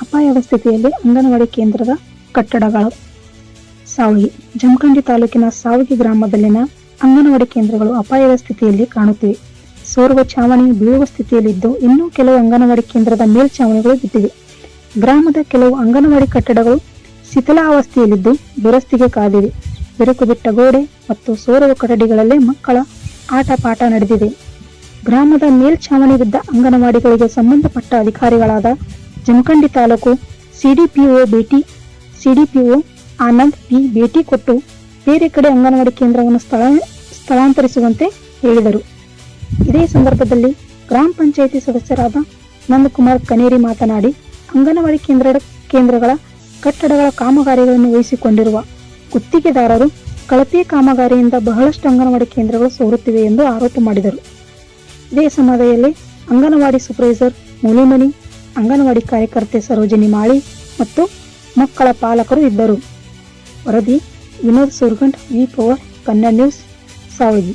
ಅಪಾಯದ ಸ್ಥಿತಿಯಲ್ಲಿ ಅಂಗನವಾಡಿ ಕೇಂದ್ರದ ಕಟ್ಟಡಗಳು. ಸಾವಗಿ, ಜಮಖಂಡಿ ತಾಲೂಕಿನ ಸಾವಿಗಿ ಗ್ರಾಮದಲ್ಲಿನ ಅಂಗನವಾಡಿ ಕೇಂದ್ರಗಳು ಅಪಾಯದ ಸ್ಥಿತಿಯಲ್ಲಿ ಕಾಣುತ್ತಿವೆ. ಸೋರುವ ಛಾವಣಿ ಬೀಳುವ ಸ್ಥಿತಿಯಲ್ಲಿದ್ದು ಇನ್ನೂ ಕೆಲವು ಅಂಗನವಾಡಿ ಕೇಂದ್ರದ ಮೇಲ್ಛಾವಣಿಗಳು ಬಿದ್ದಿವೆ. ಗ್ರಾಮದ ಕೆಲವು ಅಂಗನವಾಡಿ ಕಟ್ಟಡಗಳು ಶಿಥಿಲಾವಸ್ಥೆಯಲ್ಲಿದ್ದು ದುರಸ್ತಿಗೆ ಕಾದಿವೆ. ಬಿರುಕು ಬಿಟ್ಟ ಗೋಡೆ ಮತ್ತು ಸೋರುವ ಕೊಠಡಿಗಳಲ್ಲೇ ಮಕ್ಕಳ ಆಟ ಪಾಠ ನಡೆದಿದೆ. ಗ್ರಾಮದ ಮೇಲ್ಛಾವಣಿ ಬಿದ್ದ ಅಂಗನವಾಡಿಗಳಿಗೆ ಸಂಬಂಧಪಟ್ಟ ಅಧಿಕಾರಿಗಳಾದ ಜಮಖಂಡಿ ತಾಲೂಕು ಸಿಡಿಪಿಒ ಭೇಟಿ, ಸಿಡಿಪಿಒ ಆನಂದ್ ಪಿ ಭೇಟಿ ಕೊಟ್ಟು ಬೇರೆ ಕಡೆ ಅಂಗನವಾಡಿ ಕೇಂದ್ರವನ್ನು ಸ್ಥಳ, ಸ್ಥಳಾಂತರಿಸುವಂತೆ ಹೇಳಿದರು. ಇದೇ ಸಂದರ್ಭದಲ್ಲಿ ಗ್ರಾಮ ಪಂಚಾಯಿತಿ ಸದಸ್ಯರಾದ ನಂದಕುಮಾರ್ ಕನೇರಿ ಮಾತನಾಡಿ, ಅಂಗನವಾಡಿ ಕೇಂದ್ರ, ಕೇಂದ್ರಗಳ ಕಟ್ಟಡಗಳ ಕಾಮಗಾರಿಗಳನ್ನು ವಹಿಸಿಕೊಂಡಿರುವ ಗುತ್ತಿಗೆದಾರರು ಕಳಪೆ ಕಾಮಗಾರಿಯಿಂದ ಬಹಳಷ್ಟು ಅಂಗನವಾಡಿ ಕೇಂದ್ರಗಳು ಸೋರುತ್ತಿವೆ ಎಂದು ಆರೋಪ ಮಾಡಿದರು. ಇದೇ ಸಮಯದಲ್ಲಿ ಅಂಗನವಾಡಿ ಸೂಪರ್ವೈಸರ್ ಮೂಲಿಮನಿ ಅಂಗನವಾಡಿ ಕಾರ್ಯಕರ್ತೆ ಸರೋಜಿನಿ ಮಾಳಿ ಮತ್ತು ಮಕ್ಕಳ ಪಾಲಕರು ಇದ್ದರು. ವರದಿ, Vinod Surgant V power Kannada news, Savagi.